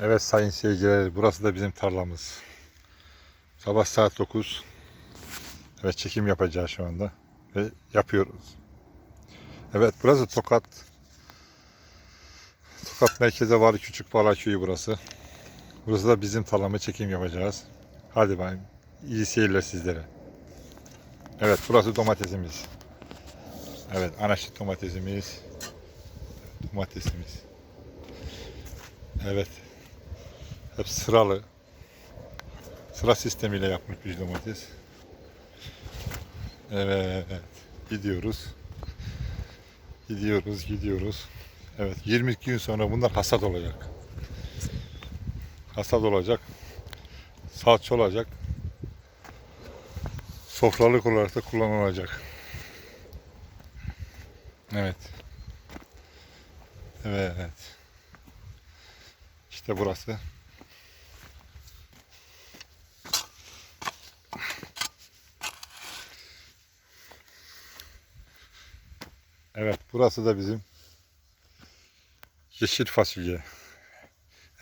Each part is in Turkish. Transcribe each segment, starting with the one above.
Evet sayın seyirciler burası da bizim tarlamız. Sabah saat 9. Evet çekim yapacağız şu anda. Ve yapıyoruz. Evet burası Tokat. Tokat merkeze var küçük Bala köyü burası. Burası da bizim tarlama çekim yapacağız. Hadi bakayım. İyi seyirler sizlere. Evet burası domatesimiz. Evet anaçlı domatesimiz. Domatesimiz. Evet. Hep sıralı. Sıra sistemiyle yapmış bir domates. Evet. Gidiyoruz. Gidiyoruz, gidiyoruz. Evet, 22 gün sonra bunlar hasat olacak. Hasat olacak. Salça olacak. Sofralık olarak da kullanılacak. Evet. Evet. İşte burası. Evet, burası da bizim yeşil fasulye.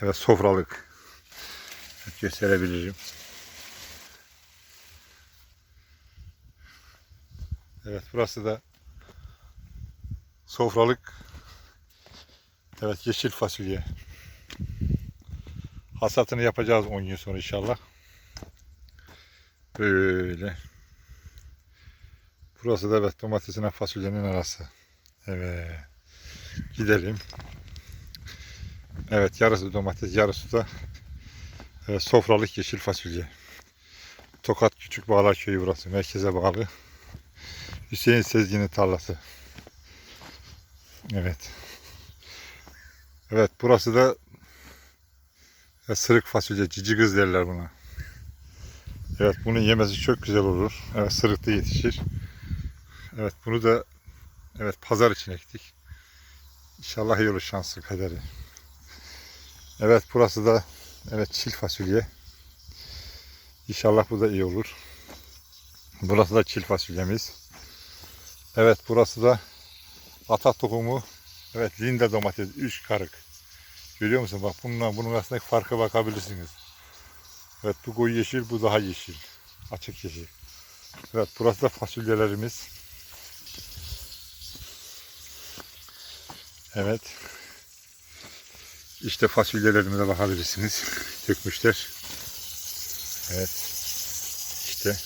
Evet, sofralık. Gösterebilirim. Evet, burası da sofralık. Evet, yeşil fasulye. Hasatını yapacağız 10 gün sonra inşallah. Böyle. Burası da evet domatesine fasulyenin arası. Evet. Gidelim. Evet yarısı domates yarısı da evet, sofralık yeşil fasulye. Tokat Küçük Bağlar Köyü burası. Merkeze bağlı. Hüseyin Sezgin'in tarlası. Evet. Evet burası da e, sırık fasulye, cici kız derler buna. Evet bunun yemesi çok güzel olur. Evet sırıkta yetişir. Evet bunu da evet pazar için ektik. İnşallah iyi olur şanslı kaderi. Evet burası da evet çil fasulye. İnşallah bu da iyi olur. Burası da çil fasulyemiz. Evet burası da atak tohumu. Evet linde domates 3 karık. Görüyor musun? Bak bununla bunun arasındaki farka bakabilirsiniz. Evet bu koyu yeşil, bu daha yeşil. Açık yeşil. Evet burası da fasulyelerimiz. Evet. İşte fasulyelerimize bakabilirsiniz. Dökmüşler. Evet. İşte.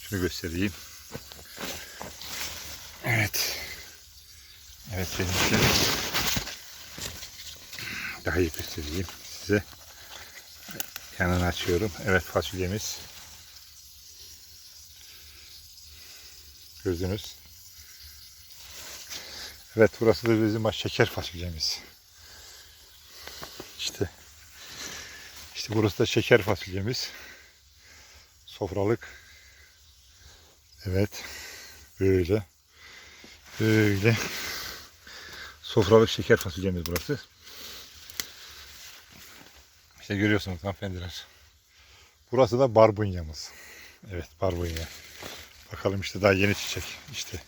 Şunu göstereyim. Evet. Evet benim daha iyi göstereyim size. Yanını açıyorum. Evet fasulyemiz. Gördünüz. Evet burası da bizim şeker fasulyemiz. İşte. İşte burası da şeker fasulyemiz. Sofralık. Evet. Böyle. Böyle. Sofralık şeker fasulyemiz burası. İşte görüyorsunuz hanımefendiler. Burası da barbunyamız. Evet barbunya. Bakalım işte daha yeni çiçek. İşte.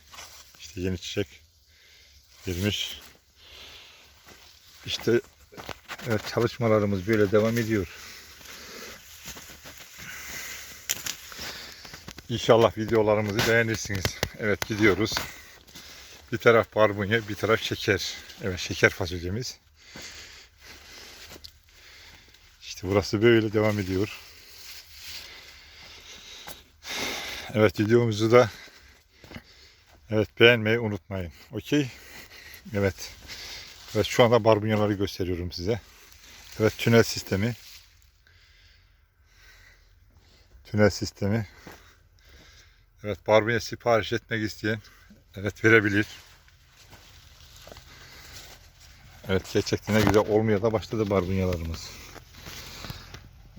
İşte yeni çiçek. Girmiş. İşte evet, çalışmalarımız böyle devam ediyor. İnşallah videolarımızı beğenirsiniz. Evet gidiyoruz. Bir taraf barbunya, bir taraf şeker. Evet şeker fasulyemiz. İşte burası böyle devam ediyor. Evet videomuzu da evet beğenmeyi unutmayın. Okey. Evet. Evet şu anda barbunyaları gösteriyorum size. Evet tünel sistemi. Tünel sistemi. Evet barbunya sipariş etmek isteyen evet verebilir. Evet gerçekten ne güzel olmaya da başladı barbunyalarımız.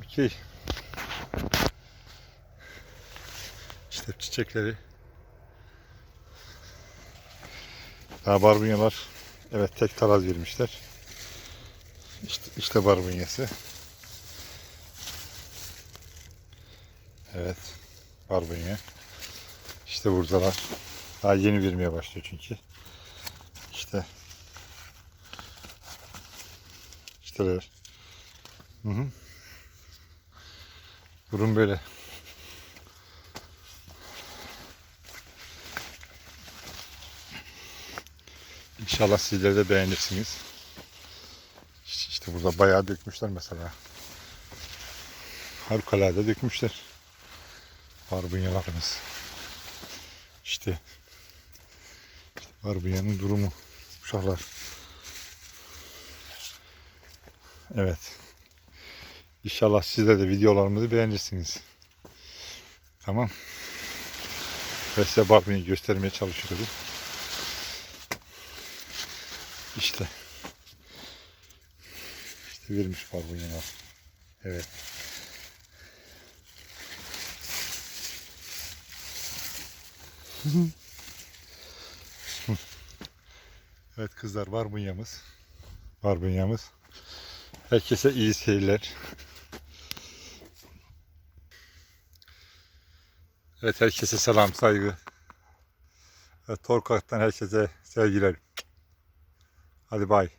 Okey. İşte çiçekleri. Daha barbunyalar. Evet tek taraz vermişler. İşte, işte barbunyası. Evet. Barbunya. İşte buradalar. Daha yeni vermeye başlıyor çünkü. İşte. İşteler. Hı hı. Durum böyle. İnşallah sizler de beğenirsiniz. İşte, burada bayağı dökmüşler mesela. Harikulade dökmüşler. Barbunyalarımız. İşte. işte barbunyanın durumu. Uşaklar. Evet. İnşallah sizler de videolarımızı beğenirsiniz. Tamam. Ve size barbunyayı göstermeye çalışıyoruz. İşte. İşte vermiş barbunyalar. Evet. Evet kızlar barbunyamız. Barbunyamız. Herkese iyi seyirler. Evet herkese selam saygı. Evet, Torkak'tan herkese sevgiler. Hadi bay.